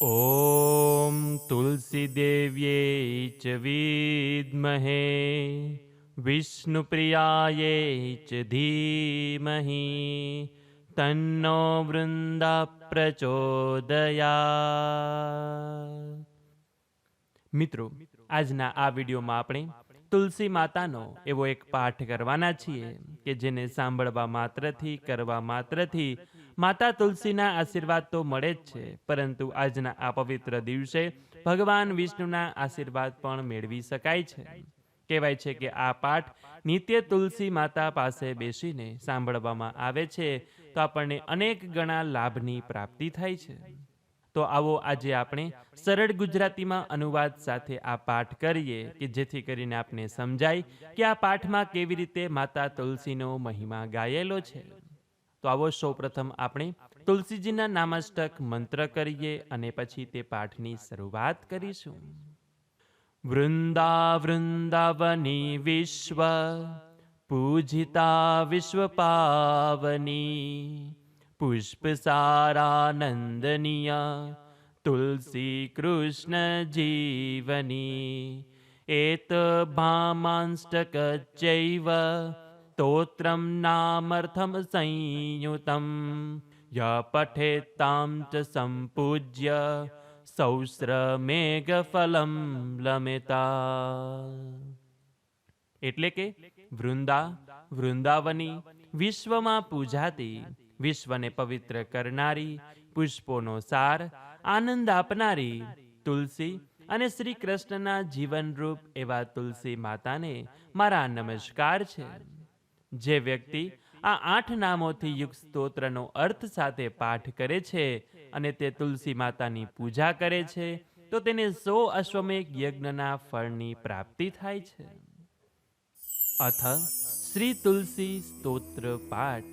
ॐ तुलसीदेव्यै च विद्महे विष्णुप्रियायै च धीमहि તન્નો વૃંદા પ્રચોદયા મિત્રો આજના આ વિડીયોમાં આપણે તુલસી માતાનો એવો એક પાઠ કરવાના છીએ કે જેને સાંભળવા માત્રથી કરવા માત્રથી માતા તુલસીના આશીર્વાદ તો મળે જ છે, પરંતુ આજના આ પવિત્ર દિવસે ભગવાન વિષ્ણુના આશીર્વાદ પણ મેળવી શકાય છે. કહેવાય છે કે આ પાઠ નિત્ય તુલસી માતા પાસે બેસીને સાંભળવામાં આવે છે, તો આપણને અનેક ગણા લાભની પ્રાપ્તિ થાય છે. તો આવો આજે આપણે સરળ ગુજરાતીમાં અનુવાદ સાથે આ પાઠ કરીએ, કે જેથી કરીને આપને સમજાય કે આ પાઠમાં કેવી રીતે માતા તુલસીનો મહિમા ગાયેલો છે. તો આવો સૌપ્રથમ આપણે તુલસીજીના નામાષ્ટક મંત્ર કરીએ અને પછી તે પાઠની શરૂઆત કરીશું. વૃંદા વૃંદાવની વિશ્વ, પૂજિતા વિશ્વ પાવની પુષ્પ સારાનંદનીય તુલસી કૃષ્ણ જીવની એત ભામાંષ્ટક ચૈવ સ્તોત્રમ નામર્થમ સંયુતમ ય પઠેતામ ચ સંપૂજ્ય સૌસ્રમેઘફલમ લમેતા એટલે કે વૃંદા, વૃંદાવની વિશ્વમાં પૂજાતી, વિશ્વને પવિત્ર કરનારી, પુષ્પોનો સાર, આનંદ આપનારી, તુલસી અને શ્રી કૃષ્ણના જીવનરૂપ એવા તુલસી માતાને મારા નમસ્કાર છે. જે વ્યક્તિ આ આઠ નામોથી યુક્ત સ્તોત્રનો અર્થ સાથે પાઠ કરે છે અને તે તુલસી માતાની પૂજા કરે છે, તો તેને સો અશ્વમેઘ યજ્ઞના ફળની પ્રાપ્તિ થાય છે. અથ શ્રી તુલસી સ્તોત્ર પાઠ.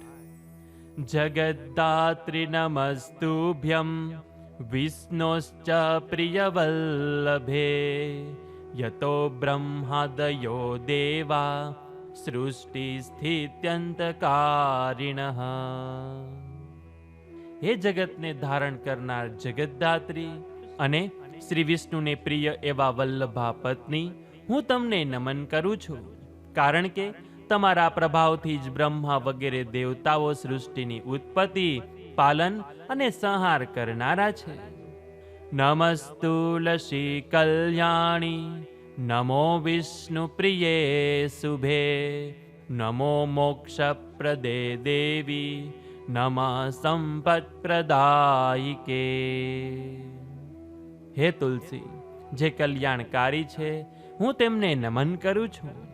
જગદ્દાત્રિ નમસ્તુભ્યમ વિષ્ણોશ્ચ પ્રિયવલ્લભે. યતો બ્રહ્માદયો દેવા સૃષ્ટિ હે જગતને ધારણ કરનાર જગતદાત્રી અને શ્રી વિષ્ણુને પ્રિય એવા વલ્લભા પત્ની, હું તમને નમન કરું છું. કારણ કે તમારા પ્રભાવથી જ બ્રહ્મા વગેરે દેવતાઓ સૃષ્ટિની ઉત્પત્તિ, પાલન અને સંહાર કરનારા છે. નમસ્તુલસી કલ્યાણી. નમો વિષ્ણુ પ્રિયે શુભે નમો મોક્ષ પ્રદે દેવી નમઃ સંપત પ્રદાયિકે હે તુલસી જે કલ્યાણકારી છે, હું તેમને નમન કરું છું.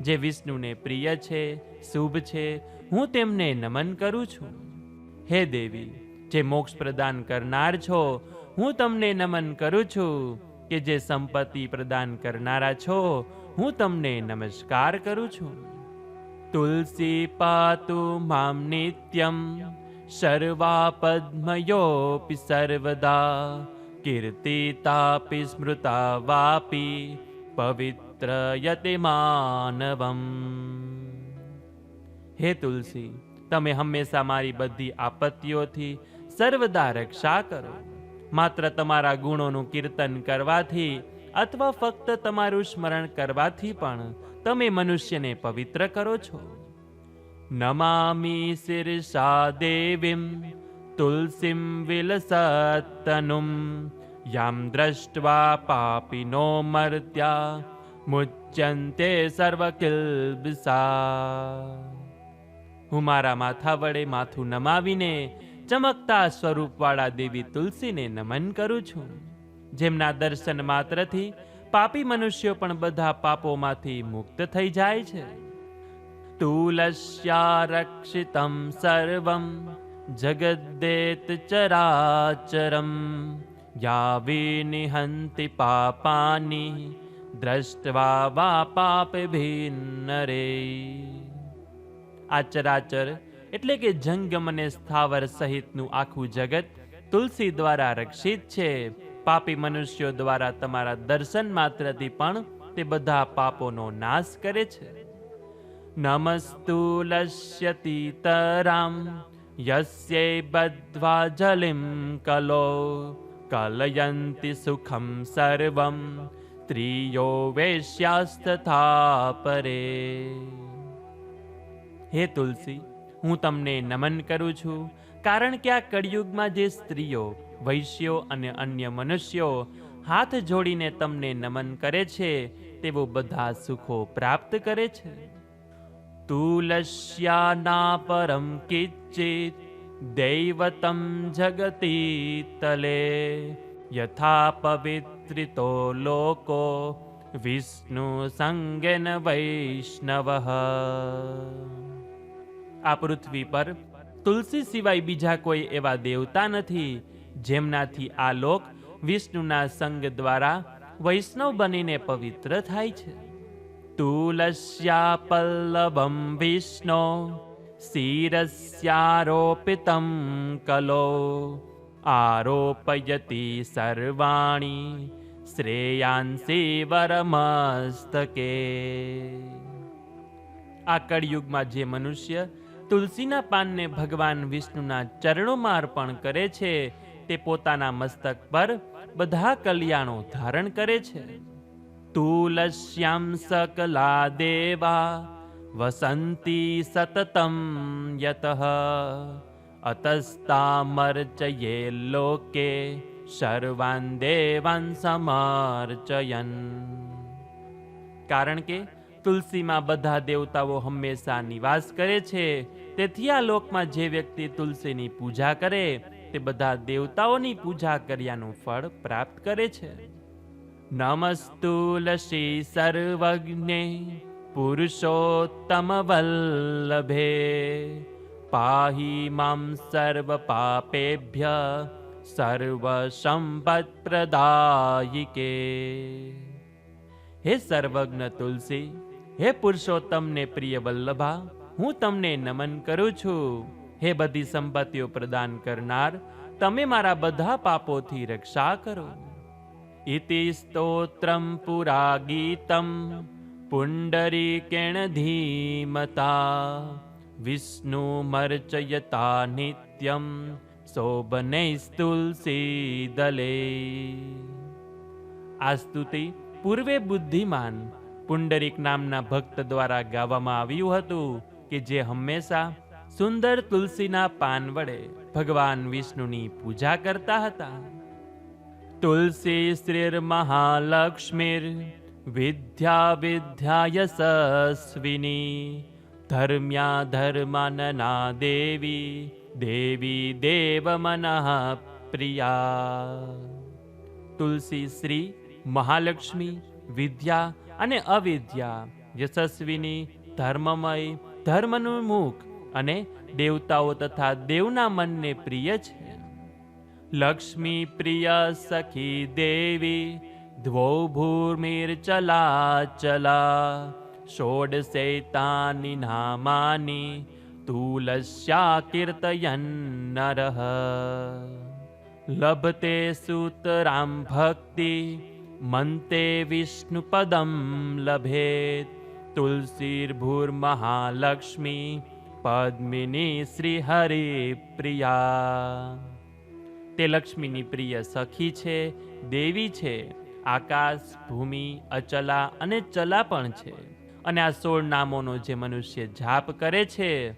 જે વિષ્ણુને પ્રિય છે, શુભ છે, હું તેમને નમન કરું છું. હે દેવી, જે મોક્ષ પ્રદાન કરનાર છો, હું તમને નમન કરું છું. કે જે સંપત્તિ પ્રદાન કરનારા છો, હું તમને નમસ્કાર કરું છું. તુલસી પાતુ મામ નિત્યમ સર્વા પદ્મયોપી સર્વદા કીર્તિતાપી સ્મૃતા વાપી, પવિત્ર યતે માનવમ. હે તુલસી, તમે હંમેશા મારી બધી આપત્તિઓથી સર્વદા રક્ષા કરો. માત્ર તમારા ગુણોનું કીર્તન કરવાથી અથવા ફક્ત તમારું સ્મરણ કરવાથી પણ તમે મનુષ્યને પવિત્ર કરો છો. નમામી શિરસા દેવીમ, તુલસીમ વિલસતનુમ યામ દ્રષ્ટવા પાપિનો મર્ત્યા, મુચ્યંતે સર્વકિલ્બિસા. હું મારા માથા વડે માથું નમાવીને ચમકતા સ્વરૂપવાળા દેવી તુલસીને નમન કરું છું. જેમના દર્શન માત્રથી પાપી મનુષ્યો પણ બધા પાપોમાંથી મુક્ત થઈ જાય છે. તુલસ્યા રક્ષિતમ સર્વમ, જગદ્દેત ચરાચરમ, યાવી નિહંતિ પાપાની, દ્રષ્ટવા વા પાપ ભિન્નરે. આ ચરાચર એટલે કે જંગમ અને સ્થાવર સહિતનું આખું જગત તુલસી દ્વારા રક્ષિત છે. પાપી મનુષ્યો દ્વારા તમારા દર્શન માત્રથી પણ તે બધા પાપોનો નાશ કરે છે. નમસ્તુલસ્યતિ તરામ યસ્યે બદ્ધ્વા જલિમ કલો, કલયંતિ સુખમ સર્વમ, ત્રિયો વેશ્યાસ્તથા પરે હે તુલસી હું તમને નમન કરું છું. કારણ કે આ કળિયુગમાં જે સ્ત્રીઓ, વૈશ્યો અને અન્ય મનુષ્યો હાથ જોડીને તમને નમન કરે છે, તેઓ બધા સુખો પ્રાપ્ત કરે છે. તુલસ્યાના પરમ કિચિત દૈવતમ જગતી તલે. યથા પવિત્રિતો લોકો વિષ્ણુ સંગેન વૈષ્ણવ. આ પૃથ્વી પર તુલસી સિવાય બીજા કોઈ એવા દેવતા નથી, જેમનાથી આ લોક વિષ્ણુના સંગ દ્વારા વૈષ્ણવ બનીને પવિત્ર થાય છે. તુલસ્યા પલ્લવમ વિષ્ણુ, શિરસ્યારોપિતમ કલો, આરોપયતી સર્વાણી શ્રેયાંસી વરમસ્તકે. આ કળિયુગમાં જે મનુષ્ય તુલસીના પાનને ભગવાન વિષ્ણુના ચરણોમાં અર્પણ કરે છે. તે પોતાના મસ્તક પર બધા કલ્યાણો ધારણ કરે છે. તુલશ્યામ સકલા દેવા, વસંતી સતતમ યતઃ. અતસ્તામર્ચયે લોકે સર્વાન દેવાન સમર્ચયન. કારણ કે તુલસીમાં બધા દેવતાઓ હંમેશા નિવાસ કરે છે. તેથી આ લોકમાં જે વ્યક્તિ તુલસીની પૂજા કરે, તે બધા દેવતાઓની પૂજા કર્યાનું ફળ પ્રાપ્ત કરે છે. નમસ્તુલસી સર્વજ્ઞે, પુરુષોત્તમ વલ્લભે, પાહી મામ સર્વ પાપેભ્ય, સર્વ સંપત પ્રદાયિકે. હે સર્વજ્ઞ તુલસી હે પુરુષોત્તમને પ્રિય વલ્લભા, હું તમને નમન કરું છું. હે બધી સંપત્તિઓ પ્રદાન કરનાર, તમે મારા બધા પાપોથી રક્ષા કરો. ઇતિ સ્તોત્રમ પુરા ગીતમ પુંડરીકેણ ધીમતા. વિષ્ણુ મર્ચયતા નિત્યમ શોભનૈસ્તુલસી દલે આ સ્તુતિ પૂર્વે બુદ્ધિમાન પુંડરીક નામના ભક્ત દ્વારા ગાવામાં આવ્યું હતું કે જે હંમેશા સુંદર તુલસીના પાન વડે ભગવાન વિષ્ણુની પૂજા કરતા હતા. તુલસી શ્રીર મહાલક્ષ્મીર વિદ્યા વિદ્યાય સસ્વિની ધર્મ્યા ધર્માનના દેવી દેવી દેવ મનઃ પ્રિયા. તુલસી શ્રી મહાલક્ષ્મી વિદ્યા અને અવિદ્યા, યશસ્વીની ધર્મમય, ધર્મનું મુખ અને દેવતાઓ તથા દેવના મનને પ્રિય છે. લક્ષ્મી પ્રિય સખી દેવી ધ્વો ભૂમિર ચલા ચલા ષોડશૈતાની નામાની તુલસ્યા કીર્તયન નરહ લભતે સુતરામ ભક્તિ મન્તે વિષ્ણુપદમ લભેત તુલસીર્ભૂર્મહાલક્ષ્મી પદ્મિની શ્રી હરિ પ્રિયા તે લક્ષ્મીની પ્રિય સખી છે દેવી છે આકાશ ભૂમિ અચલા અને ચલા પણ છે। અને આ સોળ નામોનો જે મનુષ્ય જાપ કરે છે,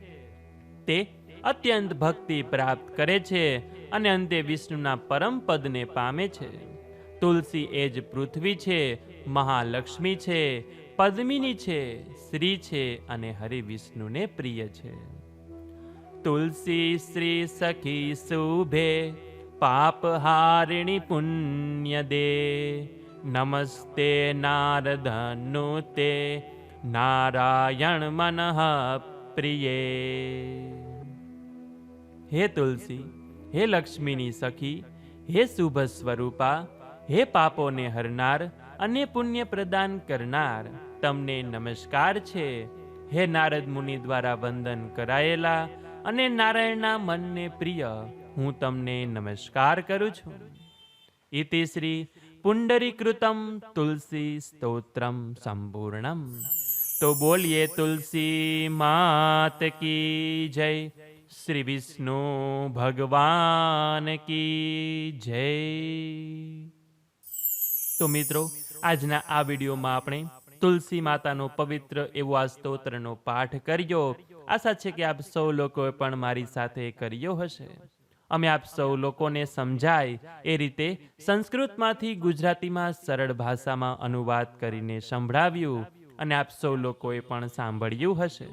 તે અત્યંત ભક્તિ પ્રાપ્ત કરે છે અને અંતે વિષ્ણુના પરમ પદને પામે છે। તુલસી એ જ પૃથ્વી છે, મહાલક્ષ્મી છે, પદ્મિની છે, શ્રી છે અને હરિ વિષ્ણુને પ્રિય છે. તુલસી શ્રી સખી શુભે પાપહારિણી પુણ્ય દે. નમસ્તે નારદનુ તે, નારાયણ મનઃ પ્રિયે. હે તુલસી, હે લક્ષ્મીની સખી, હે શુભ સ્વરૂપા હે પાપોને હરનાર, અને પુણ્ય પ્રદાન કરનાર, તમને નમસ્કાર છે. હે નારદ મુનિ દ્વારા વંદન કરાયેલા, અને નારાયણના મનને પ્રિય, હું તમને નમસ્કાર કરું છું. ઇતિ શ્રી પુંડરીકૃતમ તુલસી સ્તોત્રમ સંપૂર્ણમ. તો બોલીએ તુલસી માત કી જય. શ્રી વિષ્ણુ ભગવાન કી જય. તો મિત્રો, આજના આ વિડીયોમાં આપણે તુલસી માતાનો પવિત્ર એવો આ સ્તોત્રનો પાઠ કર્યો. આશા છે કે આપ સૌ લોકોએ પણ મારી સાથે કર્યો હશે. અમે આપ સૌ લોકોને સમજાય એ રીતે સંસ્કૃતમાંથી ગુજરાતીમાં સરળ ભાષામાં અનુવાદ કરીને સંભળાવ્યું અને આપ સૌ લોકોએ પણ સાંભળ્યું હશે.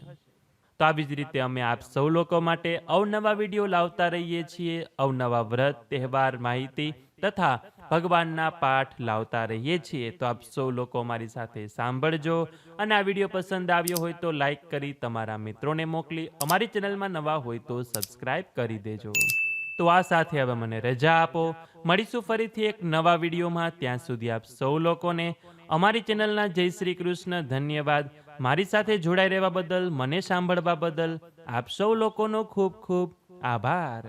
તો આવી જ રીતે અમે આપ સૌ લોકો માટે અવનવા વીડિયો લાવતા રહીએ છીએ. અવનવા વ્રત, તહેવાર, માહિતી તથા ભગવાનના પાઠ લાવતા રહીએ છીએ તો આપ સૌ લોકો મારી સાથે સાંભળજો. અને આ વીડિયો પસંદ આવ્યો હોય તો લાઈક કરી તમારા મિત્રોને મોકલી, અમારી ચેનલમાં નવા હોય તો સબસ્ક્રાઈબ કરી દેજો. તો આ સાથે હવે મને રજા આપો. મળીશું ફરીથી એક નવા વિડીયોમાં. ત્યાં સુધી આપ સૌ લોકોને અમારી ચેનલના જય શ્રી કૃષ્ણ ધન્યવાદ. મારી સાથે જોડાઈ રહેવા બદલ, મને સાંભળવા બદલ આપ સૌ લોકોનો ખૂબ ખૂબ આભાર.